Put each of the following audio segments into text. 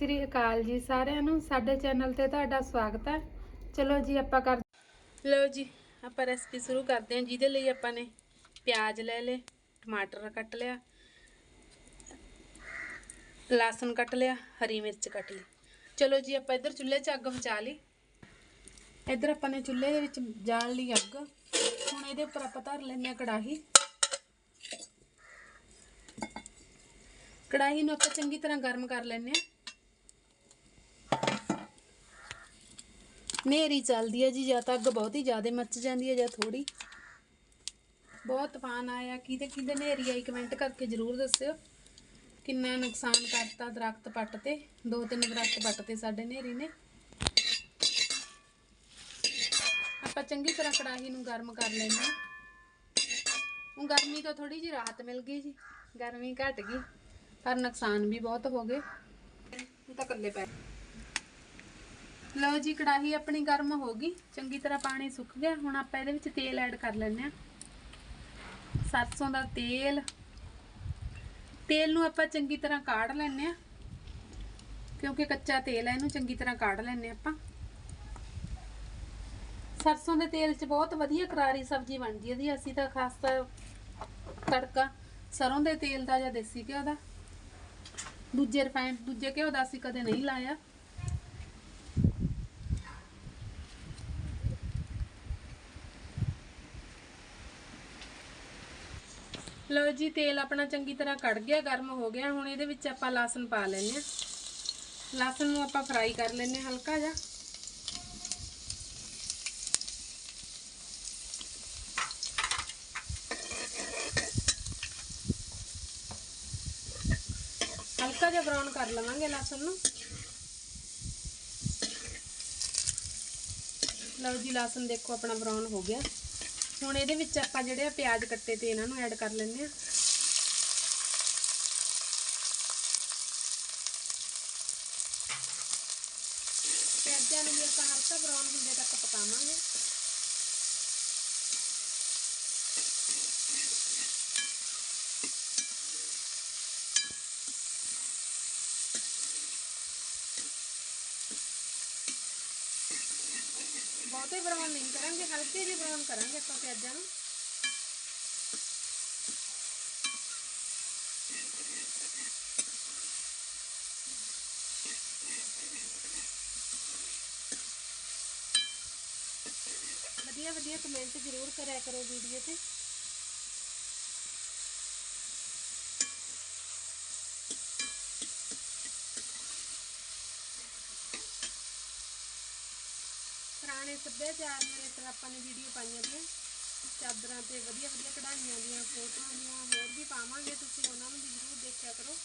ਸ੍ਰੀ ਅਕਾਲ ਜੀ ਸਾਰਿਆਂ ਨੂੰ। ਸਾਡੇ ਚੈਨਲ ਤੇ ਤੁਹਾਡਾ ਸਵਾਗਤ ਹੈ। ਚਲੋ ਜੀ, ਆਪਾਂ ਕਰ ਲਓ ਜੀ, ਆਪਾਂ ਰੈਸਪੀ ਸ਼ੁਰੂ ਕਰਦੇ ਹਾਂ। ਜਿਹਦੇ ਲਈ ਆਪਾਂ ਨੇ ਪਿਆਜ਼ ਲੈ ਲਏ, ਟਮਾਟਰ ਕੱਟ ਲਿਆ, ਲਸਣ ਕੱਟ ਲਿਆ, ਹਰੀ ਮਿਰਚ ਕੱਟ ਲਈ। ਚਲੋ ਜੀ, ਆਪਾਂ ਇੱਧਰ ਚੁੱਲ੍ਹੇ 'ਚ ਅੱਗ ਮਚਾ ਲਈ। ਇੱਧਰ ਆਪਾਂ ਨੇ ਚੁੱਲ੍ਹੇ ਦੇ ਵਿੱਚ ਜਾਲ ਲਈ ਅੱਗ। ਹੁਣ ਇਹਦੇ ਉੱਪਰ ਆਪਾਂ ਧਰ ਲੈਂਦੇ ਹਾਂ ਕੜਾਹੀ। ਕੜਾਹੀ ਨੂੰ ਆਪਾਂ ਚੰਗੀ ਤਰ੍ਹਾਂ ਗਰਮ ਕਰ ਲੈਂਦੇ ਹਾਂ। ਨੇਰੀ ਚੱਲਦੀ ਹੈ ਜੀ, ਜਾਂ ਤਾਂ ਅੱਗ ਬਹੁਤ ਹੀ ਜ਼ਿਆਦਾ ਮੱਚ ਜਾਂਦੀ ਹੈ ਜਾਂ ਥੋੜੀ ਬਹੁਤ ਤੂਫਾਨ ਆਇਆ ਕਿਤੇ ਕਿਤੇ ਨੇਰੀ ਆਈ ਕਮੈਂਟ ਕਰਕੇ ਜ਼ਰੂਰ ਦੱਸਿਓ। ਕਿੰਨਾ ਨੁਕਸਾਨ ਕਰਤਾ ਦਰਖਤ ਪੱਟ ਤੇ ਦੋ ਤਿੰਨ ਦਰਖਤ ਪੱਟ ਤੇ ਸਾਡੇ ਨੇਰੀ ਨੇ। ਆਪਾਂ ਚੰਗੀ ਤਰ੍ਹਾਂ ਕੜਾਹੀ ਨੂੰ ਗਰਮ ਕਰ ਲੈਂਦੇ ਹਾਂ। ਹੁਣ ਗਰਮੀ ਤੋਂ ਥੋੜੀ ਜਿਹੀ ਰਾਹਤ ਮਿਲ ਗਈ ਜੀ। ਗਰਮੀ ਘਟ ਗਈ, ਪਰ ਨੁਕਸਾਨ ਵੀ ਬਹੁਤ ਹੋ ਗਏ। ਤਾਂ ਕੱਲੇ ਪੈ ਲਓ ਜੀ, ਕੜਾਹੀ ਆਪਣੀ ਗਰਮ ਹੋ ਗਈ। ਚੰਗੀ ਤਰ੍ਹਾਂ ਪਾਣੀ ਸੁੱਕ ਗਿਆ। ਹੁਣ ਆਪਾਂ ਇਹਦੇ ਵਿੱਚ ਤੇਲ ਐਡ ਕਰ ਲੈਂਦੇ ਆ ਸਰਸੋਂ ਦਾ ਤੇਲ। ਤੇਲ ਨੂੰ ਆਪਾਂ ਚੰਗੀ ਤਰ੍ਹਾਂ ਕਾੜ ਲੈਂਦੇ ਆ ਕਿਉਂਕਿ ਕੱਚਾ ਤੇਲ ਹੈ, ਇਹਨੂੰ ਚੰਗੀ ਤਰ੍ਹਾਂ ਕਾੜ ਲੈਂਦੇ ਆ ਆਪਾਂ। ਸਰਸੋਂ ਦੇ ਤੇਲ 'ਚ ਬਹੁਤ ਵਧੀਆ ਕਰਾਰੀ ਸਬਜ਼ੀ ਬਣਦੀ ਹੈ ਦੀ ਅਸੀਂ ਤਾਂ ਖਾਸ ਤਾਂ ਤੜਕਾ, ਸਰੋਂ ਦੇ ਤੇਲ ਦਾ ਜਾਂ ਦੇਸੀ ਘਿਓ ਦਾ। ਦੂਜੇ ਰਿਫਾਈਨਡ ਦੂਜੇ ਘਿਓ ਦਾ ਅਸੀਂ ਕਦੇ ਨਹੀਂ ਲਾਇਆ। ਲਓ ਜੀ, ਤੇਲ ਆਪਣਾ ਚੰਗੀ ਤਰ੍ਹਾਂ ਕੜ ਗਿਆ, ਗਰਮ ਹੋ ਗਿਆ। ਹੁਣ ਇਹਦੇ ਵਿੱਚ ਆਪਾਂ ਲਸਣ ਪਾ ਲੈਨੇ ਆ ਲਸਣ ਨੂੰ ਆਪਾਂ ਫਰਾਈ ਕਰ ਲੈਨੇ ਹਲਕਾ ਜਿਹਾ। ਹਲਕਾ ਜਿਹਾ ਬਰਾਊਨ ਕਰ ਲਵਾਂਗੇ ਲਸਣ ਨੂੰ। ਲਓ ਜੀ, ਲਸਣ ਦੇਖੋ ਆਪਣਾ ਬਰਾਊਨ ਹੋ ਗਿਆ। ਹੁਣ ਇਹਦੇ ਵਿੱਚ ਆਪਾਂ ਜਿਹੜੇ ਆ ਪਿਆਜ਼ ਕੱਟੇ ਤੇ ਇਹਨਾਂ ਨੂੰ ਐਡ ਕਰ ਲੈਂਦੇ ਆ। ਪਿਆਜ਼ਾਂ ਨੂੰ ਵੀ ਆਪਾਂ ਹਲਕਾ ਬਰਾਊਨ ਹੁੰਦੇ ਤੱਕ ਪਕਾਵਾਂਗੇ। ਬਹੁਤੇ ਬਰਾਊਨ ਨਹੀਂ ਕਰਾਂਗੇ, ਹਲਕੇ ਜਿਹੇ ਬਰਾਊਨ ਕਰਾਂਗੇ ਆਪਾਂ ਪਿਆਜ਼ਾਂ ਨੂੰ। ਵਧੀਆ ਵਧੀਆ ਕਮੈਂਟ ਜ਼ਰੂਰ ਕਰਿਆ ਕਰੋ ਵੀਡੀਓ ਤੇ। ਪੁਰਾਣੇ ਸੱਭਿਆਚਾਰ ਬਾਰੇ ਤਾਂ ਆਪਾਂ ਨੇ ਵੀਡੀਓ ਪਾਈਆਂ ਦੀਆਂ। ਚਾਦਰਾਂ ਤੇ ਵਧੀਆ ਵਧੀਆ ਕਢਾਈਆਂ ਦੀਆਂ, ਫੋਟੋਆਂ ਦੀਆਂ, ਹੋਰ ਵੀ ਪਾਵਾਂਗੇ ਤੁਸੀਂ, ਉਹਨਾਂ ਨੂੰ ਵੀ ਜ਼ਰੂਰ ਦੇਖਿਆ ਕਰੋ।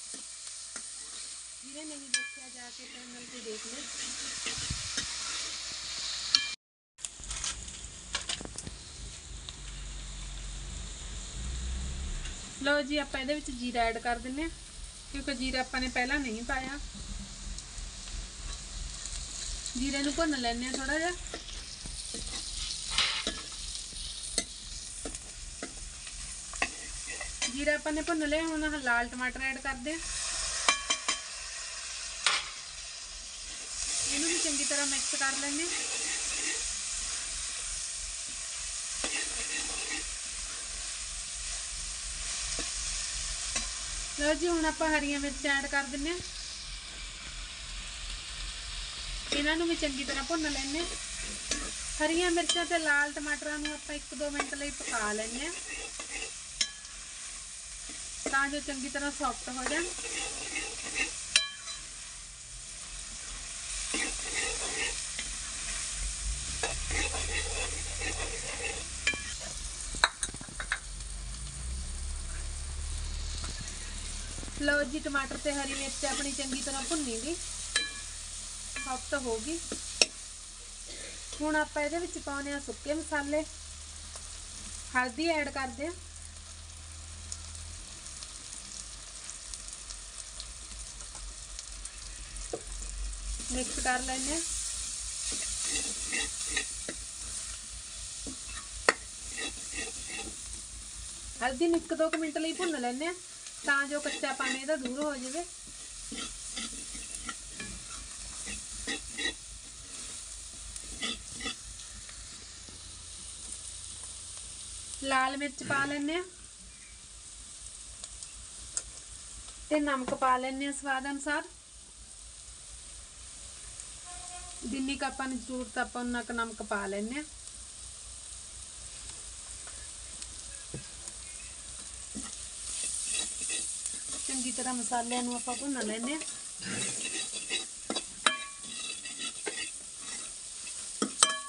ਜਿਹਨੇ ਨਹੀਂ ਦੇਖਿਆ, ਜਾ ਕੇ ਚੈਨਲ ਤੇ ਦੇਖ ਲਓ। ਲਓ ਜੀ, ਆਪਾਂ ਇਹਦੇ ਵਿੱਚ ਜੀਰਾ ਐਡ ਕਰ ਦਿੰਨੇ ਆ ਕਿਉਂਕਿ ਜੀਰਾ ਆਪਾਂ ਨੇ ਪਹਿਲਾਂ ਨਹੀਂ ਪਾਇਆ। ਜੀਰੇ ਨੂੰ ਭੁੰਨ ਲੈਣੇ ਆ ਥੋੜਾ ਜਿਹਾ। ਜੀਰਾ ਆਪਾਂ ਨੇ ਭੁੰਨ ਲਿਆ, ਹੁਣ ਆਹ ਲਾਲ ਟਮਾਟਰ ਐਡ ਕਰਦੇ ਆ ਇਹਨੂੰ ਵੀ ਚੰਗੀ ਤਰ੍ਹਾਂ ਮਿਕਸ ਕਰ ਲੈਣੇ ਆ ਲਓ ਜੀ, ਹੁਣ ਆਪਾਂ ਹਰੀਆਂ ਮਿਰਚਾਂ ਐਡ ਕਰ ਦਿੰਨੇ ਆ ਇਹਨਾਂ ਨੂੰ ਵੀ ਚੰਗੀ ਤਰ੍ਹਾਂ ਭੁੰਨ ਲੈਣੇ ਆ ਹਰੀਆਂ ਮਿਰਚਾਂ ਤੇ ਲਾਲ ਟਮਾਟਰਾਂ ਨੂੰ ਆਪਾਂ 1-2 ਮਿੰਟ ਲਈ ਪਕਾ ਲੈਣੇ ਆ ਤਾਂ ਜੋ ਚੰਗੀ ਤਰ੍ਹਾਂ ਸੌਫਟ ਹੋ ਜਾਣ। ਲਓ ਜੀ, ਟਮਾਟਰ ਤੇ ਹਰੀ ਮਿਰਚ ਆਪਣੀ ਚੰਗੀ ਤਰ੍ਹਾਂ ਭੁੰਨੀ ਗਈ। ਸੌਫਟ ਹੋ ਗਈ। ਹੁਣ ਆਪਾਂ ਇਹਦੇ ਵਿੱਚ ਪਾਉਣੇ ਆ ਸੁੱਕੇ ਮਸਾਲੇ। ਹਲਦੀ ਐਡ ਕਰਦੇ ਆ ਮਿਕਸ ਕਰ ਲੈਂਦੇ ਆ ਹਲਦੀ ਨੂੰ 1-2 ਮਿੰਟ ਲਈ ਭੁੰਨ ਲੈਂਦੇ ਆ ਤਾਂ ਜੋ ਕੱਚਾ ਪਾਣੀ ਇਹਦਾ ਦੂਰ ਹੋ ਜਾਵੇ। ਲਾਲ ਮਿਰਚ ਪਾ ਲੈਣੇ ਆ ਤੇ ਨਮਕ ਪਾ ਲੈਣੇ ਆ ਸਵਾਦ ਅਨੁਸਾਰ। ਜਿੰਨੀ ਕੁ ਆਪਾਂ ਨੂੰ ਜ਼ਰੂਰਤ ਆਪਾਂ ਉਹਨਾਂ ਕੁ ਨਮਕ ਪਾ ਲੈਣੇ ਆ ਚੰਗੀ ਤਰ੍ਹਾਂ ਮਸਾਲਿਆਂ ਨੂੰ ਆਪਾਂ ਭੁੰਨ ਲੈਣੇ ਆ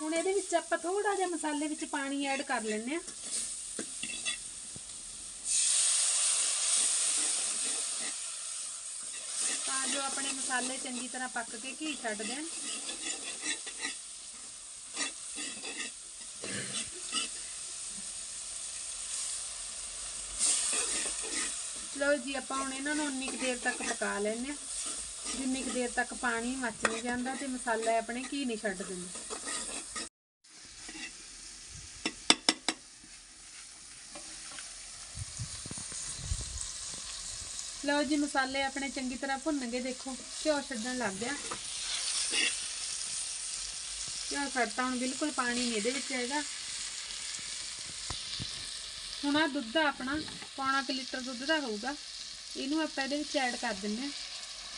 ਹੁਣ ਇਹਦੇ ਵਿੱਚ ਆਪਾਂ ਥੋੜਾ ਜਿਹਾ ਮਸਾਲੇ ਵਿੱਚ ਪਾਣੀ ਐਡ ਕਰ ਲੈਣੇ ਆ ਤਾਂ ਜੋ ਆਪਣੇ ਮਸਾਲੇ ਚੰਗੀ ਤਰ੍ਹਾਂ ਪੱਕ ਕੇ ਘੀ ਛੱਡ ਦੇਣ। ਲਓ ਜੀ, ਆਪਾਂ ਹੁਣ ਇਹਨਾਂ ਨੂੰ ਉਨੀ ਕੁ ਦੇਰ ਤੱਕ ਪਕਾ ਲੈਣੇ ਆ ਜਿੰਨੀ ਕੁ ਦੇਰ ਤੱਕ ਪਾਣੀ ਮੱਚ ਨਹੀਂ ਜਾਂਦਾ ਤੇ ਮਸਾਲੇ ਆਪਣੇ ਘੀ ਨਹੀਂ ਛੱਡ ਦਿੰਦੇ। ਲਓ ਜੀ ਮਸਾਲੇ ਆਪਣੇ ਚੰਗੀ ਤਰ੍ਹਾਂ ਭੁੰਨ ਗਏ ਦੇਖੋ ਘਿਓ ਛੱਡਣ ਲੱਗ ਗਿਆ। ਘਿਓ ਛੱਡਤਾ, ਹੁਣ ਬਿਲਕੁਲ ਪਾਣੀ ਨਹੀਂ ਇਹਦੇ ਵਿੱਚ ਹੈਗਾ। ਹੁਣ ਆ ਦੁੱਧ ਆਪਣਾ, ਪੌਣਾ ਕੁ ਲੀਟਰ ਦੁੱਧ ਦਾ ਹੋਊਗਾ। ਇਹਨੂੰ ਆਪਾਂ ਇਹਦੇ ਵਿੱਚ ਐਡ ਕਰ ਦਿੰਦੇ ਹਾਂ,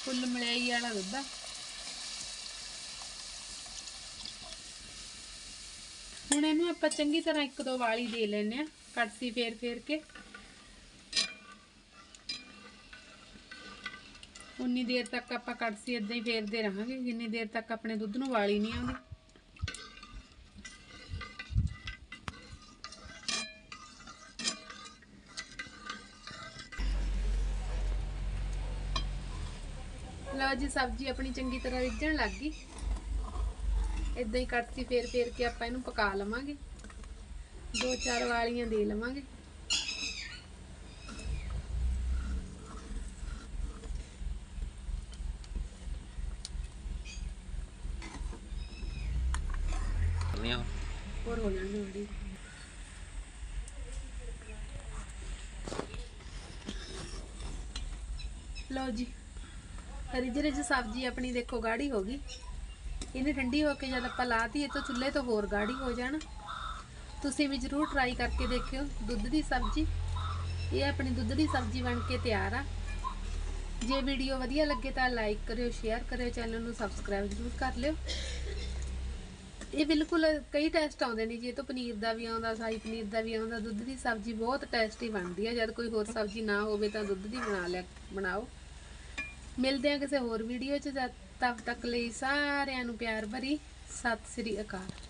ਫੁੱਲ ਮਲਾਈ ਵਾਲਾ ਦੁੱਧ ਆ। ਹੁਣ ਇਹਨੂੰ ਆਪਾਂ ਚੰਗੀ ਤਰ੍ਹਾਂ ਇੱਕ ਦੋ ਵਾਲੀ ਦੇ ਲੈਣੇ ਆ ਕੜਛੀ ਫੇਰ ਫੇਰ ਕੇ। ਉਨੀ ਦੇਰ ਤੱਕ ਆਪਾਂ ਕੜਛੀ ਇਦਾਂ ਹੀ ਫੇਰਦੇ ਰਹਾਂਗੇ, ਜਿੰਨੀ ਦੇਰ ਤੱਕ ਆਪਣੇ ਦੁੱਧ ਨੂੰ ਵਾਲੀ ਨਹੀਂ ਆਉਂਦੀ। ਲਓ ਜੀ, ਸਬਜ਼ੀ ਆਪਣੀ ਚੰਗੀ ਤਰ੍ਹਾਂ ਰਿੱਝਣ ਲੱਗ ਗਈ। ਇਦਾਂ ਹੀ ਕੜਛੀ ਫੇਰ ਫੇਰ ਕੇ ਆਪਾਂ ਇਹਨੂੰ ਪਕਾ ਲਵਾਂਗੇ। ਦੋ ਚਾਰ ਵਾਲੀਆਂ ਦੇ ਲਵਾਂਗੇ। ਹੋਰ ਹੋ ਜਾਣਗੇ ਬੜੀ ਲਓ ਜੀ ਰਿੱਝ ਰਿੱਝ ਸਬਜ਼ੀ ਆਪਣੀ ਦੇਖੋ ਗਾੜੀ ਹੋ ਗਈ। ਇਹਨੇ ਠੰਡੀ ਹੋ ਕੇ ਜਦ ਆਪਾਂ ਲਾਤੀ ਇਹ ਤਾਂ ਚੁੱਲ੍ਹੇ ਤੋਂ ਹੋਰ ਗਾੜੀ ਹੋ ਜਾਣ। ਤੁਸੀਂ ਵੀ ਜਰੂਰ ਟਰਾਈ ਕਰਕੇ ਦੇਖਿਓ, ਦੁੱਧ ਦੀ ਸਬਜ਼ੀ। ਇਹ ਆਪਣੀ ਦੁੱਧ ਦੀ ਸਬਜ਼ੀ ਬਣ ਕੇ ਤਿਆਰ ਆ। ਜੇ ਵੀਡੀਓ ਵਧੀਆ ਲੱਗੇ ਤਾਂ ਲਾਈਕ ਕਰਿਓ ਸ਼ੇਅਰ ਕਰਿਓ ਚੈਨਲ ਨੂੰ ਸਬਸਕ੍ਰਾਈਬ ਜਰੂਰ ਕਰ ਲਿਓ। ਇਹ ਬਿਲਕੁਲ ਕਈ ਟੈਸਟ ਆਉਂਦੇ ਨੇ ਜੀ, ਇਹ ਤੋਂ ਪਨੀਰ ਦਾ ਵੀ ਆਉਂਦਾ, ਸ਼ਾਹੀ ਪਨੀਰ ਦਾ ਵੀ ਆਉਂਦਾ, ਦੁੱਧ ਦੀ ਸਬਜ਼ੀ ਬਹੁਤ ਟੇਸਟੀ ਬਣਦੀ ਹੈ ਜਦ ਕੋਈ ਹੋਰ ਸਬਜ਼ੀ ਨਾ ਹੋਵੇ ਤਾਂ ਦੁੱਧ ਦੀ ਬਣਾ ਲਿਆ, ਬਣਾਓ। ਮਿਲਦੇ ਆ ਕਿਸੇ ਹੋਰ ਵੀਡੀਓ 'ਚ, ਜਦ ਤੱਕ ਲਈ ਸਾਰਿਆਂ ਨੂੰ ਪਿਆਰ ਭਰੀ, ਸਤਿ ਸ੍ਰੀ ਅਕਾਲ।